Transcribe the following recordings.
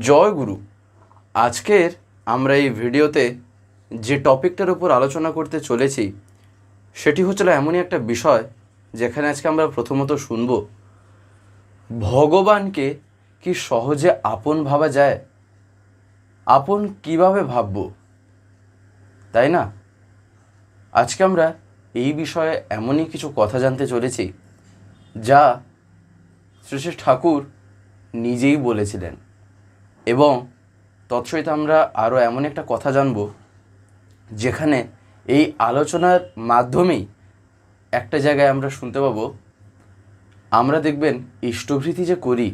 জয় গুরু। আজকের আমরা এই ভিডিওতে যে টপিকটার উপর আলোচনা করতে চলেছি, সেটি হচ্ছিল এমনই একটা বিষয় যেখানে আজকে আমরা প্রথমত শুনব, ভগবানকে কি সহজে আপন ভাবা যায়? আপন কীভাবে ভাবব? তাই না? আজকে আমরা এই বিষয়ে এমনই কিছু কথা জানতে চলেছি, যা শ্রী ঠাকুর নিজেই বলেছিলেন। এবং তৎসহিত আমরা আরও এমন একটা কথা জানব, যেখানে এই আলোচনার মাধ্যমেই একটা জায়গায় আমরা শুনতে পাবো, আমরা দেখবেন ইষ্টভৃতি যে করি,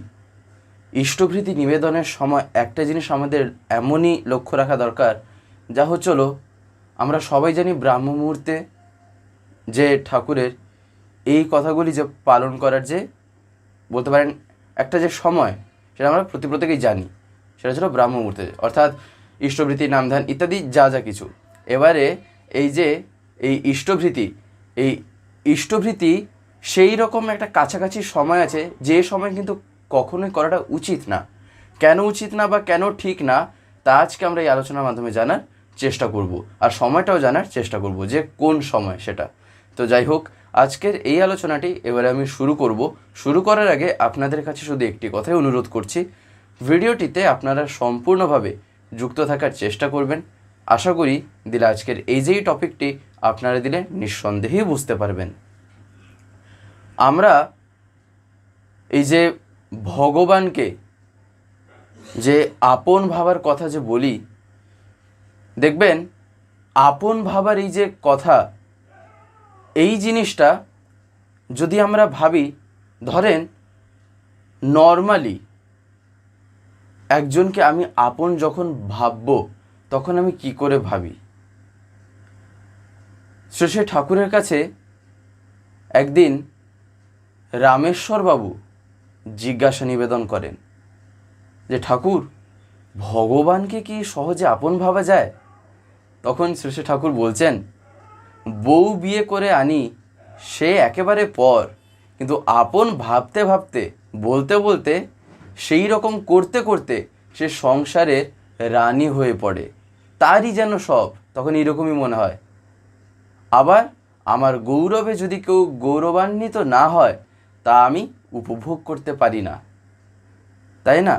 ইষ্টভৃতি নিবেদনের সময় একটা জিনিস আমাদের এমনই লক্ষ্য রাখা দরকার, যা হচ্ছিল আমরা সবাই জানি ব্রাহ্ম মুহূর্তে যে ঠাকুরের এই কথাগুলি যে পালন করার যে বলতে পারেন একটা যে সময়, সেটা আমরা প্রতি প্রত্যেকেই জানি। সেটা ছিল ব্রাহ্ম মুহূর্তে। অর্থাৎ ইষ্টভৃতি নামধান ইত্যাদি যা যা কিছু। এবারে এই যে এই ইষ্টভৃতি এই ইষ্টভৃতি সেই রকম একটা কাছাকাছি সময় আছে, যে সময় কিন্তু কখনোই করাটা উচিত না। কেন উচিত না বা কেন ঠিক না, তা আজকে আমরা এই আলোচনার মাধ্যমে জানার চেষ্টা করব। আর সময়টাও জানার চেষ্টা করব যে কোন সময় সেটা। তো যাই হোক, আজকের এই আলোচনাটি এবারে আমি শুরু করব। শুরু করার আগে আপনাদের কাছে শুধু একটি কথাই অনুরোধ করছি ভিডিওটিতে আপনারা সম্পূর্ণভাবে যুক্ত থাকার চেষ্টা করবেন। আশা করি দিলে আজকের এই যেই টপিকটি আপনারা দিলে নিঃসন্দেহেই বুঝতে পারবেন। আমরা এই যে ভগবানকে যে আপন ভাবার কথা যে বলি, দেখবেন আপন ভাবার এই যে কথা, এই জিনিসটা যদি আমরা ভাবি, ধরেন নর্মালি একজনকে আমি আপন যখন ভাবব, তখন আমি কি করে ভাবি? শ্রী ঠাকুরের কাছে একদিন রামেশ্বরবাবু জিজ্ঞাসা নিবেদন করেন যে, ঠাকুর, ভগবানকে কি সহজে আপন ভাবা যায়? তখন শ্রী ঠাকুর বলছেন, বউ বিয়ে করে আনি সে একেবারে পর, কিন্তু আপন ভাবতে ভাবতে, বলতে বলতে সেই রকম করতে করতে সে সংসারের রানী হয়ে পড়ে। তারই যেন সব, তখন এরকমই মনে হয়। আবার আমার গৌরবে যদি কেউ গৌরবান্বিত না হয়, তা আমি উপভোগ করতে পারি না। তাই না?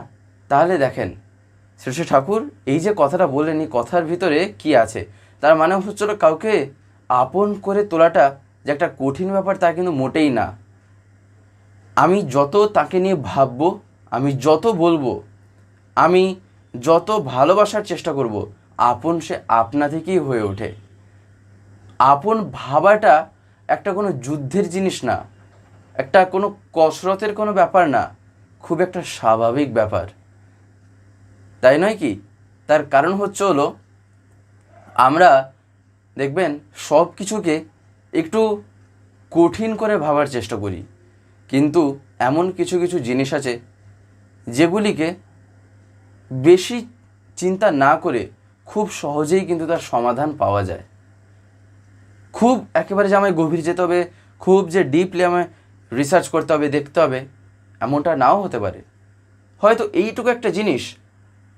তাহলে দেখেন শ্রী ঠাকুর এই যে কথাটা বললেন, এই কথার ভিতরে কি আছে? তার মানে হচ্ছিল কাউকে আপন করে তোলাটা যে একটা কঠিন ব্যাপার তা কিন্তু মোটেই না। আমি যত তাকে নিয়ে ভাববো আমি যত বলব, আমি যত ভালোবাসার চেষ্টা করব, আপন সে আপনা থেকেই হয়ে ওঠে। আপন ভাবাটা একটা কোনো যুদ্ধের জিনিস না, একটা কোনো কসরতের কোনো ব্যাপার না, খুব একটা স্বাভাবিক ব্যাপার। তাই নয় কি? তার কারণ হচ্ছে হলো, আমরা দেখবেন সব কিছুকে একটু কঠিন করে ভাবার চেষ্টা করি। কিন্তু এমন কিছু কিছু জিনিস আছে যেগুলিকে বেশি চিন্তা না করে খুব সহজেই কিন্তু তার সমাধান পাওয়া যায়। খুব একেবারে যে আমায় গভীর যেতে হবে, খুব যে ডিপলি আমায় রিসার্চ করতে হবে, দেখতে হবে, এমনটা নাও হতে পারে। হয়তো এইটুকু একটা জিনিস,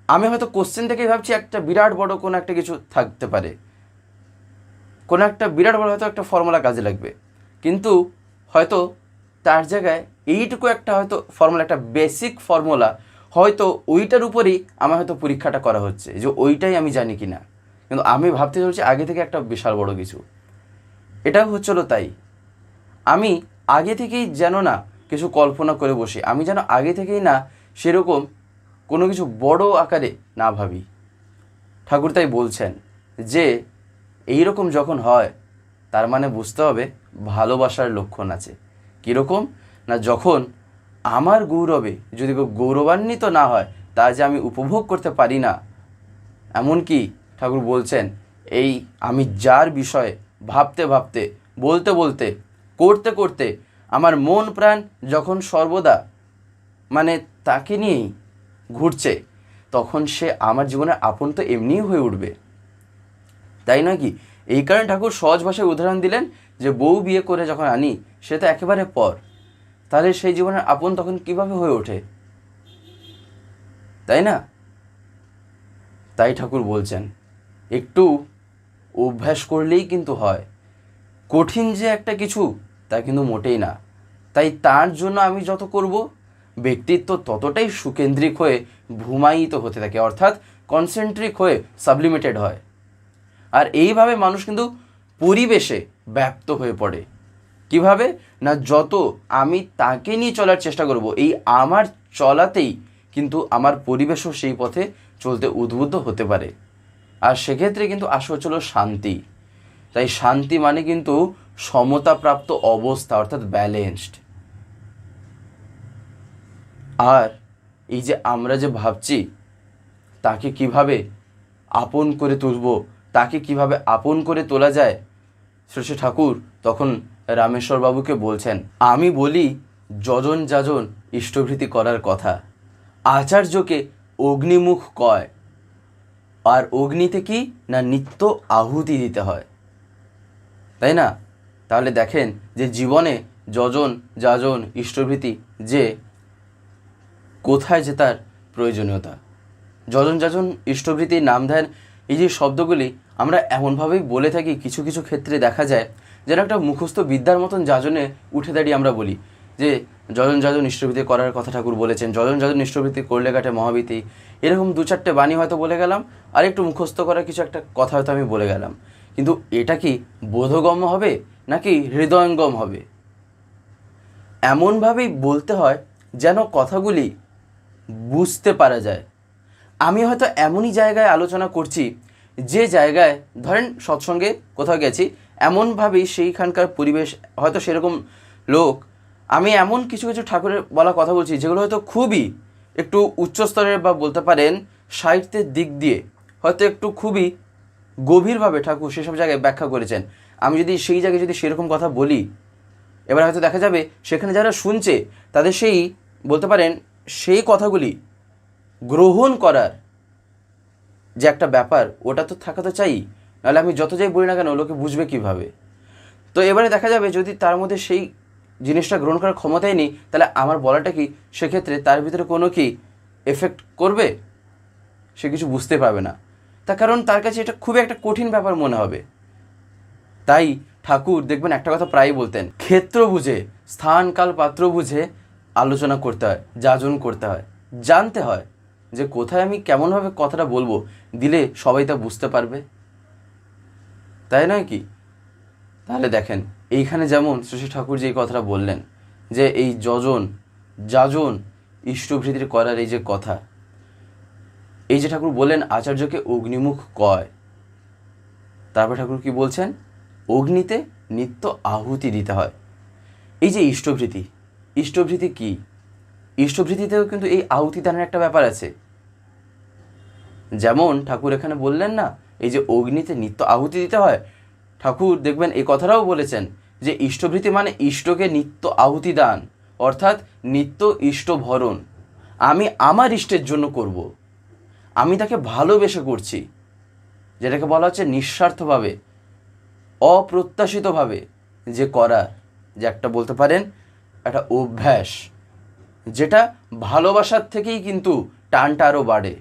আমি হয়তো কোশ্চেন থেকেই ভাবছি একটা বিরাট বড় কোনো একটা কিছু থাকতে পারে। কোনো একটা বিরাট বড় হয়তো একটা ফর্মুলা কাজে লাগবে। কিন্তু হয়তো তার জায়গায় এইটুকু একটা হয়তো ফর্মুলা একটা বেসিক ফর্মুলা হয়তো ওইটার উপরেই আমার হয়তো পরীক্ষাটা করা হচ্ছে যে ওইটাই আমি জানি কি না কিন্তু আমি ভাবতে চলছি আগে থেকে একটা বিশাল বড় কিছু। এটাও হচ্ছিল তাই। আমি আগে থেকেই যেন না কিছু কল্পনা করে বসি। আমি যেন আগে থেকেই না সেরকম কোনো কিছু বড় আকারে না ভাবি। ঠাকুর তাই বলছেন যে এই রকম যখন হয়, তার মানে বুঝতে হবে ভালোবাসার লক্ষণ আছে। কীরকম? না যখন আমার গৌরবে যদি কেউ গৌরবান্বিত না হয়, তা যে আমি উপভোগ করতে পারি না। এমনকি ঠাকুর বলছেন, এই আমি যার বিষয়ে ভাবতে ভাবতে, বলতে বলতে, করতে করতে আমার মন প্রাণ যখন সর্বদা মানে তাকে নিয়েই ঘুরছে, তখন সে আমার জীবনে আপন তো এমনিই হয়ে উঠবে। তাই নয় কি? এই কারণে ঠাকুর সহজ ভাষায় উদাহরণ দিলেন যে, বউ বিয়ে করে যখন আনি, সে তো একেবারে পর। তাহলে সেই জীবনের আপন তখন কীভাবে হয়ে ওঠে? তাই না? তাই ঠাকুর বলছেন, একটু অভ্যাস করলেই কিন্তু হয়। কঠিন যে একটা কিছু, তা কিন্তু মোটেই না। তাই তার জন্য আমি যত করব, ব্যক্তিত্ব ততটাই সুকেন্দ্রিক হয়ে ভূমায়িত হতে থাকে, অর্থাৎ কনসেন্ট্রিক হয়ে সাবলিমেটেড হয়। আর এইভাবে মানুষ কিন্তু পরিবেশে ব্যপ্ত হয়ে পড়ে। কীভাবে? না, যত আমি তাকে নিয়ে চলার চেষ্টা করব, এই আমার চলাতেই কিন্তু আমার পরিবেশও সেই পথে চলতে উদ্বুদ্ধ হতে পারে। আর সেক্ষেত্রে কিন্তু আসে হচ্ছিল শান্তি। তাই শান্তি মানে কিন্তু সমতাপ্রাপ্ত অবস্থা, অর্থাৎ ব্যালেন্সড আর এই যে আমরা যে ভাবছি, তাকে কীভাবে আপন করে তুলব, তাকে কীভাবে আপন করে তোলা যায় শ্রী ঠাকুর তখন রামেশ্বর বাবুকে বলছেন, আমি বলি, যজন যাজন ইষ্টভৃতি করার কথা। আচার্যকে অগ্নিমুখ কয়। আর অগ্নিতে কি না নিত্য আহুতি দিতে হয়? তাই না? তাহলে দেখেন যে জীবনে যজন যাজন ইষ্টভৃতি যে, কোথায় যে তার প্রয়োজনীয়তা। যজন যাজন ইষ্টভৃতির নাম ধ্যান, এই যে শব্দগুলি আমরা এমনভাবেই বলে থাকি, কিছু কিছু ক্ষেত্রে দেখা যায় যেন একটা মুখস্থ বিদ্যার মতন যাজনে উঠে দাঁড়িয়ে আমরা বলি যে, যজন যাজন ইষ্টভৃতি করার কথা ঠাকুর বলেছেন, যজন যাজন ইষ্টভৃতি করলে কাটে মহাবীতি এরকম দু চারটে বাণী হয়তো বলে গেলাম, আর একটু মুখস্থ করার কিছু একটা কথা হয়তো আমি বলে গেলাম। কিন্তু এটা কি বোধগম্য হবে, নাকি হৃদয়ঙ্গম হবে? এমনভাবেই বলতে হয় যেন কথাগুলি বুঝতে পারা যায়। আমি হয়তো এমনই জায়গায় আলোচনা করছি, যে জায়গায় ধরেন সৎসঙ্গে কোথাও গেছি এমনভাবেই সেইখানকার পরিবেশ, হয়তো সেরকম লোক। আমি এমন কিছু কিছু ঠাকুরের বলা কথা বলছি, যেগুলো হয়তো খুবই একটু উচ্চস্তরের বা বলতে পারেন সাহিত্যের দিক দিয়ে হয়তো একটু খুবই গভীরভাবে ঠাকুর সেসব জায়গায় ব্যাখ্যা করেছেন। আমি যদি সেই জায়গায় যদি সেরকম কথা বলি, এবার হয়তো দেখা যাবে সেখানে যারা শুনছে, তাদের সেই বলতে পারেন সেই কথাগুলি গ্রহণ করার যে একটা ব্যাপার, ওটা তো থাকা তো চাই। নাহলে আমি যত যাই বলি না কেন, লোকে বুঝবে কীভাবে? তো এবারে দেখা যাবে যদি তার মধ্যে সেই জিনিসটা গ্রহণ করার ক্ষমতাই নেই, তাহলে আমার বলাটা কি, সেক্ষেত্রে তার ভিতরে কোনো কি এফেক্ট করবে? সে কিছু বুঝতে পারবে না। তার কারণ তার কাছে এটা খুবই একটা কঠিন ব্যাপার মনে হবে। তাই ঠাকুর, দেখবেন একটা কথা প্রায়ই বলতেন, ক্ষেত্র বুঝে, স্থান, কাল, পাত্র বুঝে আলোচনা করতে হয়, যাজন করতে হয়, জানতে হয় যে কোথায় আমি কেমনভাবে কথাটা বলব, দিলে সবাই তা বুঝতে পারবে। তাই নয় কি? তাহলে দেখেন, এইখানে যেমন শ্রী ঠাকুর যে কথাটা বললেন, যে এই যজন, যাজন, ইষ্টভৃতির করার এই যে কথা, এই যে ঠাকুর বললেন আচার্যকে অগ্নিমুখ কয়, তারপর ঠাকুর কি বলছেন? অগ্নিতে নিত্য আহুতি দিতে হয়। এই যে ইষ্টভৃতি ইষ্টভৃতি কি? ইষ্টভৃতিতেও কিন্তু এই আহুতি দানের একটা ব্যাপার আছে। যেমন ঠাকুর এখানে বললেন না এই যে অগ্নিতে নিত্য আহুতি দিতে হয়, ঠাকুর দেখবেন এই কথাটাও বলেছেন যে ইষ্টভৃতি মানে ইষ্টকে নিত্য আহুতি দান, অর্থাৎ নিত্য ইষ্ট ভরণ আমি আমার ইষ্টের জন্য করব। আমি তাকে ভালোবেসে করছি, যেটাকে বলা হচ্ছে নিঃস্বার্থভাবে, অপ্রত্যাশিতভাবে যে করা, যে একটা বলতে পারেন, একটা অভ্যাস, যেটা ভালোবাসার থেকেই কিন্তু টানটা আরও বাড়ে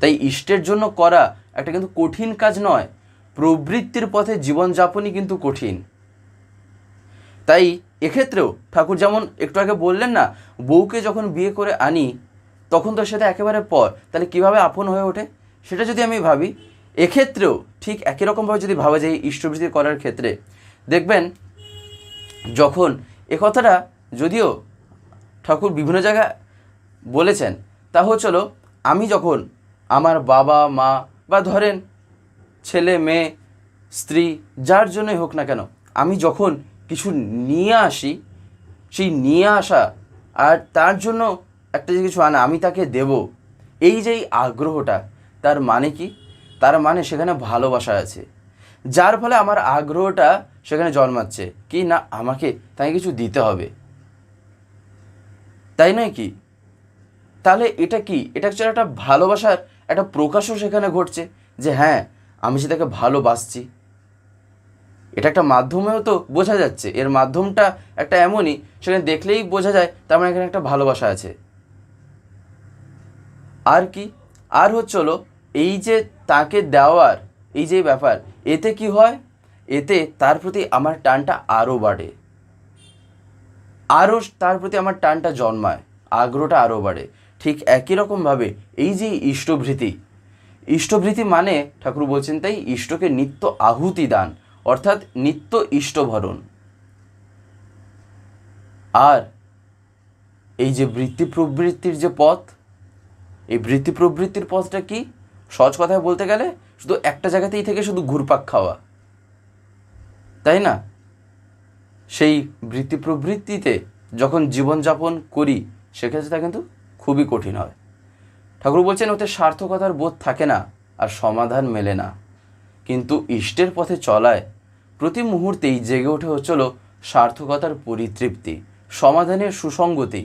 তাই ইষ্টের জন্য করা একটা কিন্তু কঠিন কাজ নয়। প্রবৃত্তির পথে জীবনযাপনই কিন্তু কঠিন। তাই এক্ষেত্রেও ঠাকুর যেমন একটু আগে বললেন না, বউকে যখন বিয়ে করে আনি, তখন তো সেটা একেবারে পর। তাহলে কীভাবে আপন হয়ে ওঠে? সেটা যদি আমি ভাবি, এক্ষেত্রেও ঠিক একই রকমভাবে যদি ভাবা যায় ইষ্টবৃত্তি করার ক্ষেত্রে। দেখবেন, যখন এ কথাটা যদিও ঠাকুর বিভিন্ন জায়গায় বলেছেন, তা হচ্ছিল আমি যখন আমার বাবা, মা বা ধরেন ছেলে, মেয়ে, স্ত্রী, যার জন্যই হোক না কেন, আমি যখন কিছু নিয়ে আসি, সেই নিয়ে আসা আর তার জন্য একটা যে কিছু আনা, আমি তাকে দেব। এই যে আগ্রহটা, তার মানে কি? তার মানে সেখানে ভালোবাসা আছে। যার ফলে আমার আগ্রহটা সেখানে জন্মাচ্ছে। কি না, আমাকে তাকে কিছু দিতে হবে। তাই নয় কি? তাহলে এটা কি? এটা হচ্ছে একটা ভালোবাসার একটা প্রকাশও সেখানে ঘটছে যে হ্যাঁ আমি তাকে ভালোবাসছি। এটা একটা মাধ্যমেও তো বোঝা যাচ্ছে। এর মাধ্যমটা একটা এমনই, সেখানে দেখলেই বোঝা যায় তার মানে এখানে একটা ভালোবাসা আছে। আর কি? আর হচ্ছে হলো, এই যে তাকে দেওয়ার এই যে ব্যাপার, এতে কি হয়? এতে তার প্রতি আমার টানটা আরও বাড়ে। আরও তার প্রতি আমার টানটা জন্মায়। আগ্রহটা আরও বাড়ে। ঠিক একই রকমভাবে এই যে ইষ্টভৃতি ইষ্টভৃতি মানে ঠাকুর বলছেন তাই, ইষ্টকে নিত্য আহুতি দান, অর্থাৎ নিত্য ইষ্টভরণ। আর এই যে বৃত্তি প্রবৃত্তির যে পথ, এই বৃত্তি প্রবৃত্তির পথটা কি? সহজ কথায় বলতে গেলে, শুধু একটা জায়গাতেই থেকে শুধু ঘুরপাক খাওয়া। তাই না? সেই বৃত্তি প্রবৃত্তিতে যখন জীবনযাপন করি সেক্ষেত্রে তা কিন্তু খুবই কঠিন হয়। ঠাকুর বলছেন, ওতে সার্থকতার বোধ থাকে না আর সমাধান মেলে না। কিন্তু ইষ্টের পথে চলায় প্রতি মুহূর্তেই জেগে ওঠে হচ্ছিল সার্থকতার পরিতৃপ্তি, সমাধানের সুসঙ্গতি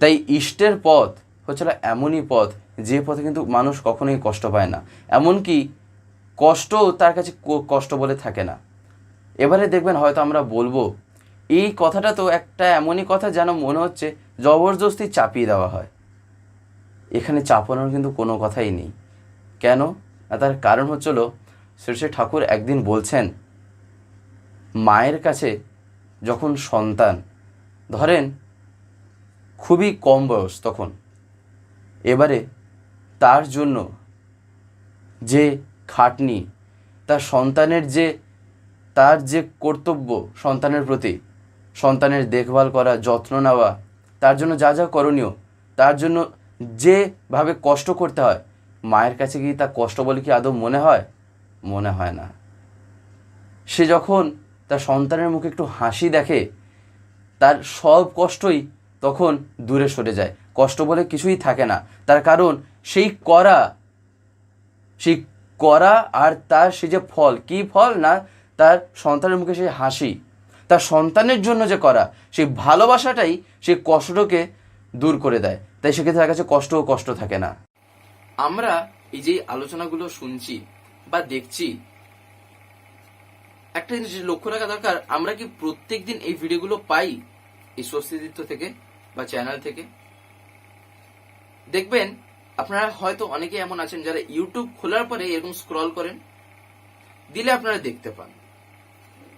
তাই ইষ্টের পথ হচ্ছিল এমনই পথ, যে পথে কিন্তু মানুষ কখনোই কষ্ট পায় না। এমনকি কষ্টও তার কাছে কষ্ট বলে থাকে না। এবারে দেখবেন হয়তো আমরা বলব এই কথাটা তো একটা এমনই কথা যেন মনে হচ্ছে জবরদস্তি চাপিয়ে দেওয়া হয়। এখানে চাপানোর কিন্তু কোনো কথাই নেই। কেন? তার কারণ হচ্ছিল শ্রী ঠাকুর একদিন বলছেন, মায়ের কাছে যখন সন্তান, ধরেন খুবই কম বয়স তখন, এবারে তার জন্য যে খাটনি, তার সন্তানের যে, তার যে কর্তব্য সন্তানের প্রতি সন্তানের দেখভাল করা, যত্ন নেওয়া, তার জন্য যা যা করণীয়, তার জন্য যেভাবে কষ্ট করতে হয়, মায়ের কাছে কি তা কষ্ট বলে কি আদৌ মনে হয়? মনে হয় না। সে যখন তার সন্তানের মুখে একটু হাসি দেখে, তার সব কষ্টই তখন দূরে সরে যায়। কষ্ট বলে কিছুই থাকে না। তার কারণ সেই করা সেই করা আর তার সে যে ফল, কি ফল না, তার সন্তানের মুখে সেই হাসি তার সন্তানের জন্য যে করা, সেই ভালোবাসাটাই সেই কষ্টকে দূর করে দেয়। তাই সেক্ষেত্রে তার কাছে কষ্ট ও কষ্ট থাকে না। আমরা এই যে আলোচনাগুলো শুনছি বা দেখছি, একটা জিনিস লক্ষ্য রাখা দরকার, আমরা কি প্রত্যেক দিন এই ভিডিওগুলো পাই এই স্বস্তিদিত্ব থেকে বা চ্যানেল থেকে? দেখবেন, আপনারা হয়তো অনেকে এমন আছেন যারা ইউটিউব খোলার পরে এরকম স্ক্রল করেন, দিলে আপনারা দেখতে পান।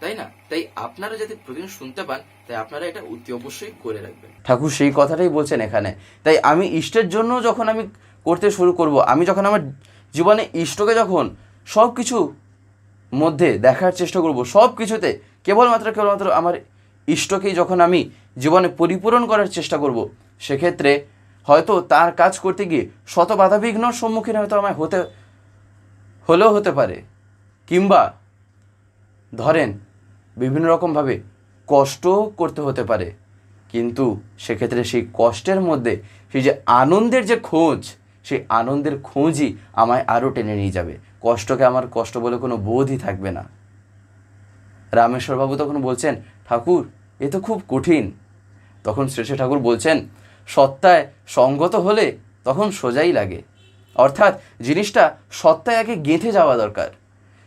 তাই না? তাই আপনারা যাতে প্রতিদিন শুনতে পান, তাই আপনারা এটা অতি অবশ্যই করে রাখবেন। ঠাকুর, সেই কথাটাই বলছেন এখানে। তাই আমি ইষ্টের জন্য যখন আমি করতে শুরু করব, আমি যখন আমার জীবনে ইষ্টকে যখন সব কিছু মধ্যে দেখার চেষ্টা করব সব কিছুতে কেবলমাত্র কেবলমাত্র আমার ইষ্টকেই যখন আমি জীবনে পরিপূরণ করার চেষ্টা করব, সেক্ষেত্রে হয়তো তার কাজ করতে গিয়ে শত বাধাবিঘ্নর সম্মুখীন হয়তো আমায় হতে, হলেও হতে পারে। কিংবা ধরেন বিভিন্ন রকমভাবে কষ্ট করতে হতে পারে। কিন্তু সেক্ষেত্রে সেই কষ্টের মধ্যে সেই যে আনন্দের যে খোঁজ, সেই আনন্দের খোঁজই আমায় আরও টেনে নিয়ে যাবে। কষ্টকে আমার কষ্ট বলে কোনো বোধই থাকবে না। রামেশ্বরবাবু তখন বলছেন, ঠাকুর, এ তো খুব কঠিন। তখন শ্রেষ্ঠ ঠাকুর বলছেন, সত্তায় সঙ্গত হলে তখন সোজাই লাগে। অর্থাৎ জিনিসটা সত্তায় আগে গেঁথে যাওয়া দরকার।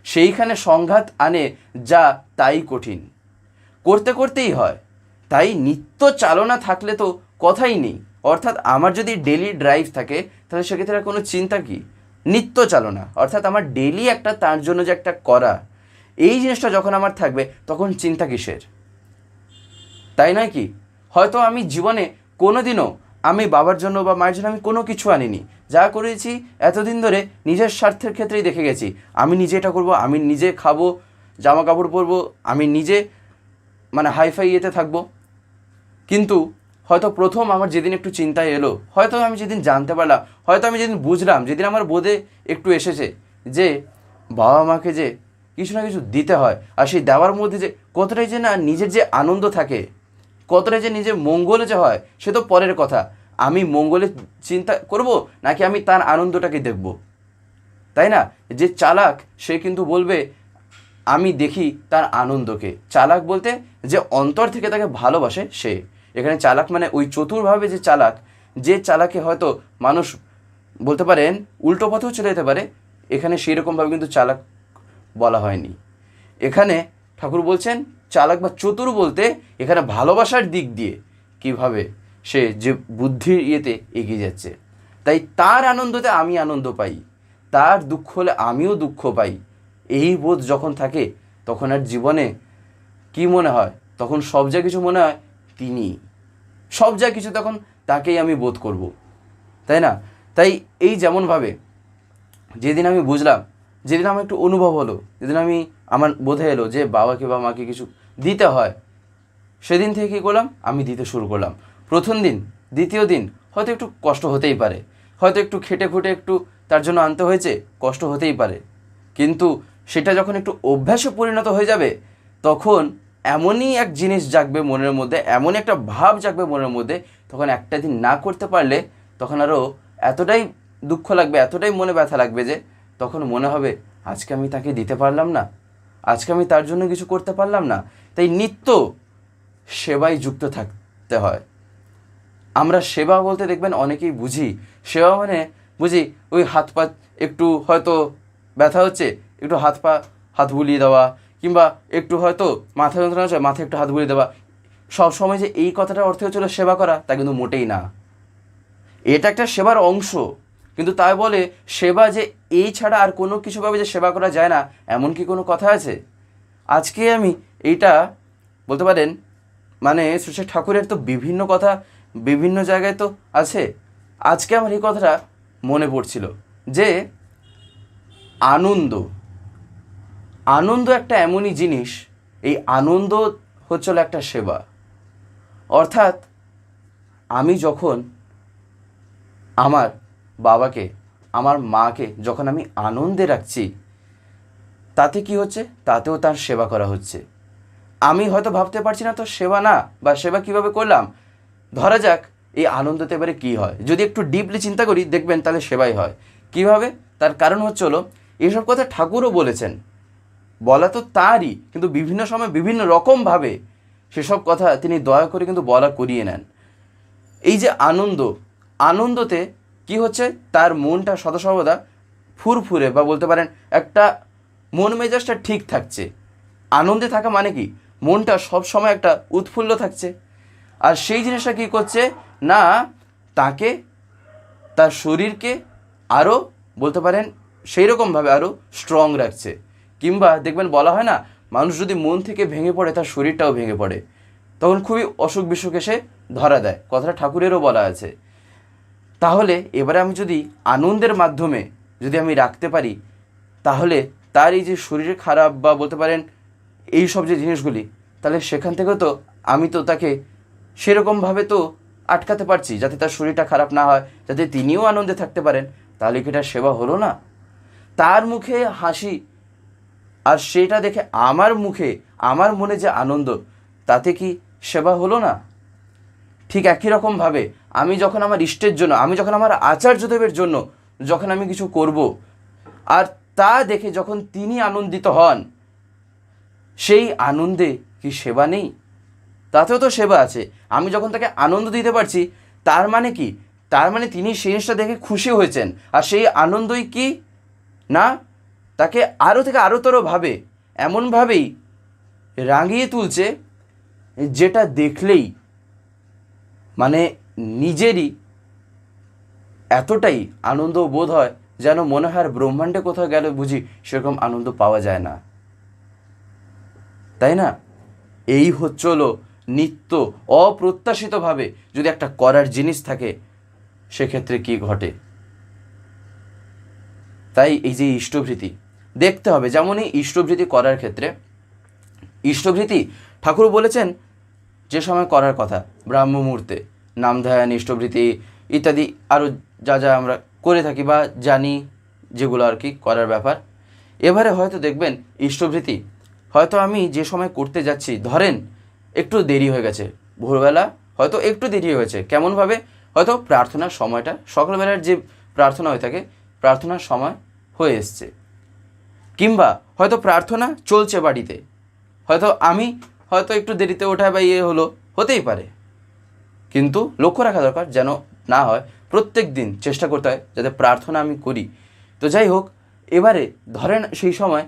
সেইখানে সংঘাত আনে যা তাই কঠিন। করতে করতেই হয়। তাই নিত্য চালনা থাকলে তো কথাই নেই। অর্থাৎ আমার যদি ডেলি ড্রাইভ থাকে, তাহলে সেক্ষেত্রে কোনো চিন্তা কি? নিত্য চালনা। অর্থাৎ আমার ডেলি একটা তার জন্য যে একটা করা, এই জিনিসটা যখন আমার থাকবে, তখন চিন্তা কিসের? তাই নয় কি? হয়তো আমি জীবনে কোনোদিনও আমি বাবার জন্য বা মায়ের জন্য আমি কোনো কিছু আনিনি। যা করেছি, এতদিন ধরে নিজের স্বার্থের ক্ষেত্রেই দেখে গেছি। আমি নিজে এটা করব, আমি নিজে খাব জামা কাপড় পরবো, আমি নিজে মানে হাইফাই ইয়েতে থাকব। কিন্তু হয়তো প্রথম আমার যেদিন একটু চিন্তায় এলো, হয়তো আমি যেদিন জানতে পারলাম, হয়তো আমি যেদিন বুঝলাম, যেদিন আমার বোধে একটু এসেছে যে বাবা মাকে যে কিছু না কিছু দিতে হয়, আর সেই দেওয়ার মধ্যে যে কতটাই যে না নিজের যে আনন্দ থাকে কতটাই যে নিজের মঙ্গলে যে হয়, সে তো পরের কথা। আমি মঙ্গলের চিন্তা করব, নাকি আমি তার আনন্দটাকে দেখব? তাই না? যে চালাক, সে কিন্তু বলবে, আমি দেখি তার আনন্দকে। চালাক বলতে যে অন্তর থেকে তাকে ভালোবাসে সে। এখানে চালাক মানে ওই চতুরভাবে যে চালাক, যে চালাকে হয়তো মানুষ বলতে পারেন, উল্টো পথেও চলে যেতে পারে, এখানে সেই রকমভাবে কিন্তু চালাক বলা হয়নি। এখানে ঠাকুর বলছেন চালাক বা চতুর বলতে এখানে ভালোবাসার দিক দিয়ে কীভাবে সে যে বুদ্ধির ইয়েতে এগিয়ে যাচ্ছে। তাই তার আনন্দতে আমি আনন্দ পাই, তার দুঃখ হলে আমিও দুঃখ পাই। এই বোধ যখন থাকে, তখন আর জীবনে কি মনে হয়? তখন সব যা কিছু মনে হয় তিনি। সব যা কিছু তখন তাকেই আমি বোধ করব, তাই না? তাই এই যেমনভাবে যেদিন আমি বুঝলাম, যেদিন আমার একটু অনুভব হলো, যেদিন আমি আমার বোধে এলো যে বাবাকে বা মাকে কিছু দিতে হয়। সেদিন থেকে কী করলাম? আমি দিতে শুরু করলাম। প্রথম দিন, দ্বিতীয় দিন, হয়তো একটু কষ্ট হতেই পারে। হয়তো একটু খেটে খুঁটে একটু তার জন্য আনতে হয়েছে, কষ্ট হতেই পারে। কিন্তু সেটা যখন একটু অভ্যাসে পরিণত হয়ে যাবে, তখন এমনই এক জিনিস জাগবে মনের মধ্যে, এমনই একটা ভাব জাগবে মনের মধ্যে, তখন একটা দিন না করতে পারলে তখন আরও এতটাই দুঃখ লাগবে, এতটাই মনে ব্যথা লাগবে যে তখন মনে হবে, আজকে আমি তাকে দিতে পারলাম না। আজকে আমি তার জন্য কিছু করতে পারলাম না। তাই নিত্য সেবায় যুক্ত থাকতে হয়। আমরা সেবা বলতে দেখবেন অনেকেই বুঝি। সেবা মানে বুঝি ওই হাত পা একটু হয়তো ব্যথা হচ্ছে, একটু হাত পা, হাত বুলিয়ে দেওয়া, কিংবা একটু হয়তো মাথা যন্ত্রণা হচ্ছে, মাথায় একটু হাত বুলিয়ে দেওয়া। সব সময় যে এই কথাটার অর্থ হচ্ছিল সেবা করা, তা কিন্তু মোটেই না। এটা একটা সেবার অংশ। কিন্তু তাই বলে সেবা যে এই ছাড়া আর কোনো কিছুভাবে যে সেবা করা যায় না, এমন কি কোনো কথা আছে? আজকে আমি এইটা বলতে পারেন মানে শ্রী ঠাকুরের তো বিভিন্ন কথা, বিভিন্ন জায়গায় তো আছে। আজকে আমার এই কথাটা মনে পড়ছিল যে আনন্দ। আনন্দ একটা এমনই জিনিস, এই আনন্দ হচ্ছিল একটা সেবা। অর্থাৎ আমি যখন আমার বাবাকে আমার মাকে যখন আমি আনন্দে রাখছি, তাতে কি হচ্ছে? তাতেও তার সেবা করা হচ্ছে। আমি হয়তো ভাবতে পারছি না তো সেবা না, বা সেবা কীভাবে করলাম? ধরা যাক, এই আনন্দতে এবারে কী হয়? যদি একটু ডিপলি চিন্তা করি, দেখবেন তাহলে সেবাই হয়। কীভাবে? তার কারণ হচ্ছে হলো এইসব কথা ঠাকুরও বলেছেন। বলা তো তারই, কিন্তু বিভিন্ন সময় বিভিন্ন রকমভাবে সেসব কথা তিনি দয়া করে কিন্তু বলা করিয়ে নেন। এই যে আনন্দ, আনন্দতে কি হচ্ছে? তার মনটা সদাসর্বদা ফুরফুরে বা বলতে পারেন একটা মন মেজাজটা ঠিক থাকছে। আনন্দে থাকা মানে কি? মনটা সব সময় একটা উৎফুল্ল থাকছে। আর সেই জিনিসটা কী করছে? না, তাকে, তার শরীরকে আরও বলতে পারেন সেই রকমভাবে আরও স্ট্রং রাখছে। কিংবা দেখবেন বলা হয় না, মানুষ যদি মন থেকে ভেঙে পড়ে, তার শরীরটাও ভেঙে পড়ে। তখন খুবই অসুখ বিসুখ এসে ধরা দেয়। কথাটা ঠাকুরেরও বলা আছে। তাহলে এবারে আমি যদি আনন্দের মাধ্যমে যদি আমি রাখতে পারি, তাহলে তার এই যে শরীরে খারাপ বা বলতে পারেন এই সব যে জিনিসগুলি, তাহলে সেখান থেকেও তো আমি তো তাকে সেরকমভাবে তো আটকাতে পারছি যাতে তার শরীরটা খারাপ না হয়, যাতে তিনিও আনন্দে থাকতে পারেন, তাহলে কি এটা সেবা হলো না? তার মুখে হাসি আর সেটা দেখে আমার মুখে, আমার মনে যে আনন্দ, তাতে কি সেবা হলো না? ঠিক একই রকমভাবে আমি যখন আমার ইষ্টের জন্য, আমি যখন আমার আচার্যদেবের জন্য যখন আমি কিছু করব, আর তা দেখে যখন তিনি আনন্দিত হন, সেই আনন্দে কি সেবা নেই? তাতেও তো সেবা আছে। আমি যখন তাকে আনন্দ দিতে পারছি, তার মানে কি? তার মানে তিনি সেই জিনিসটা দেখে খুশি হয়েছেন। আর সেই আনন্দই কি? না, তাকে আরও থেকে আরোতরভাবে এমনভাবেই রাঙিয়ে তুলছে, যেটা দেখলেই মানে নিজেরই এতটাই আনন্দ বোধ হয় যেন মনে হয় ব্রহ্মাণ্ডে কোথাও গেলে বুঝি সেরকম আনন্দ পাওয়া যায় না। তাই না? এই হচ্ছে হলো নিত্য অপ্রত্যাশিতভাবে যদি একটা করার জিনিস থাকে, সেক্ষেত্রে কি ঘটে? তাই এই যে ইষ্টভৃতি, দেখতে হবে যেমনই ইষ্টভৃতি করার ক্ষেত্রে। ইষ্টভৃতি ঠাকুর বলেছেন যে সময় করার কথা ব্রাহ্ম মুহূর্তে নাম ধ্যান ইষ্টভৃতি ইত্যাদি আরও যা যা আমরা করে থাকি বা জানি যেগুলো আর কি করার ব্যাপার। এবারে হয়তো দেখবেন ইষ্টভৃতি হয়তো আমি যে সময় করতে যাচ্ছি, ধরেন একটু দেরি হয়ে গেছে, ভোরবেলা হয়তো একটু দেরি হয়ে গেছে, কেমনভাবে? হয়তো প্রার্থনার সময়টা, সকালবেলার যে প্রার্থনা হয়ে থাকে, প্রার্থনার সময় হয়ে এসছে। কিংবা হয়তো প্রার্থনা চলছে বাড়িতে, হয়তো আমি হয়তো একটু দেরিতে ওঠা বা ইয়ে হলো, হতেই পারে। কিন্তু লক্ষ্য রাখা দরকার যেন না হয়। প্রত্যেক দিন চেষ্টা করতে হয় যাতে প্রার্থনা আমি করি। তো যাই হোক, এবারে ধরেন সেই সময়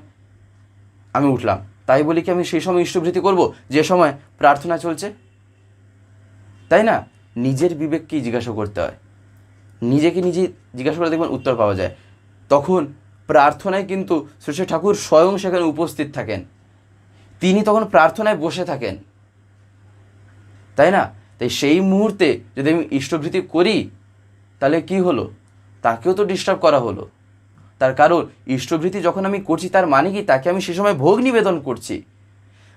আমি উঠলাম। তাই বলি কি আমি সেই সময় ইষ্টভৃতি করব? যে সময় প্রার্থনা চলছে? তাই না? নিজের বিবেককেই জিজ্ঞাসা করতে হয়। নিজেকে নিজে জিজ্ঞাসা করে দেখবেন উত্তর পাওয়া যায়। তখন প্রার্থনায় কিন্তু শ্রী ঠাকুর স্বয়ং সেখানে উপস্থিত থাকেন। তিনি তখন প্রার্থনায় বসে থাকেন। তাই না? তাই সেই মুহূর্তে যদি আমি ইষ্টভৃতি করি, তাহলে কি হলো? তাকেও তো ডিস্টার্ব করা হলো। তার কারণ, ইষ্টভৃতি যখন আমি করছি, তার মানে কি? তাকে আমি সে সময় ভোগ নিবেদন করছি।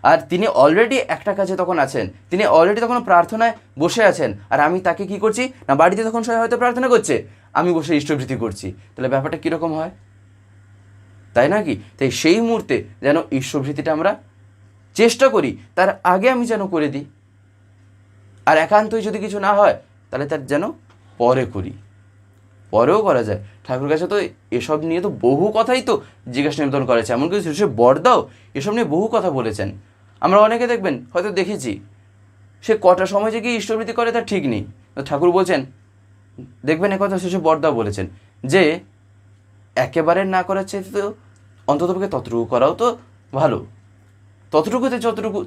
আর তিনি অলরেডি একটা কাজে তখন আছেন। তিনি অলরেডি তখন প্রার্থনায় বসে আছেন। আর আমি তাকে কি করছি? না, বাড়িতে তখন সবাই হয়তো প্রার্থনা করছে। আমি বসে ইষ্টভৃতি করছি। তাহলে ব্যাপারটা কীরকম হয়? তাই না কি? তাই সেই মুহূর্তে যেন ইষ্টভৃতিটা আমরা চেষ্টা করি। তার আগে আমি যেন করে দিই। আর একান্তই যদি কিছু না হয়, তাহলে তার যেন পরে করি। পরেও করা যায়। ঠাকুর কাছে তো এসব নিয়ে তো বহু কথাই তো জিজ্ঞাসা নিবেদন করেছে। এমনকি সে বরদাও এসব নিয়ে বহু কথা বলেছেন। আমরা অনেকে দেখবেন, হয়তো দেখেছি, সে কটা সময় যে গিয়ে ইষ্টভৃতি করে তার ঠিক নেই। ঠাকুর বলছেন, দেখবেন একথা শিশু বরদাও বলেছেন, যে একেবারে না করার চাইতে তো অন্ততপক্ষে ততটুকু করাও তো ভালো। ততটুকুতে যতটুকু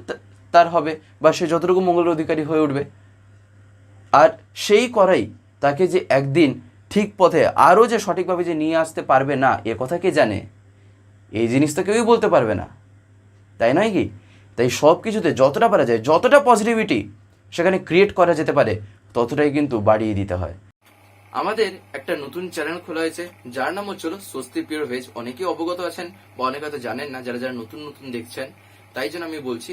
তার হবে বা সে যতটুকু মঙ্গলের অধিকারী হয়ে উঠবে। আর সেই করাই তাকে যে একদিন ঠিক পথে আরও যে সঠিকভাবে যে নিয়ে আসতে পারবে না, এ কথা কে জানে? এই জিনিস তো কেউই বলতে পারবে না। তাই নয় কি? তাই সব কিছুতে যতটা পারা যায়, যতটা পজিটিভিটি সেখানে ক্রিয়েট করা যেতে পারে, ততটাই কিন্তু বাড়িয়ে দিতে হয়। আমাদের একটা নতুন চ্যানেল খোলা হয়েছে, যার নাম হচ্ছিল স্বস্তি পিওর ভেজ অনেকেই অবগত আছেন বা অনেকে হয়তো জানেন না, যারা যারা নতুন নতুন দেখছেন, তাই জন্য আমি বলছি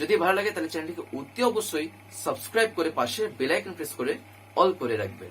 যদি ভালো লাগে তাহলে চ্যানেলটিকে অতি অবশ্যই সাবস্ক্রাইব করে পাশে বেলাইকন প্রেস করে অল করে রাখবেন।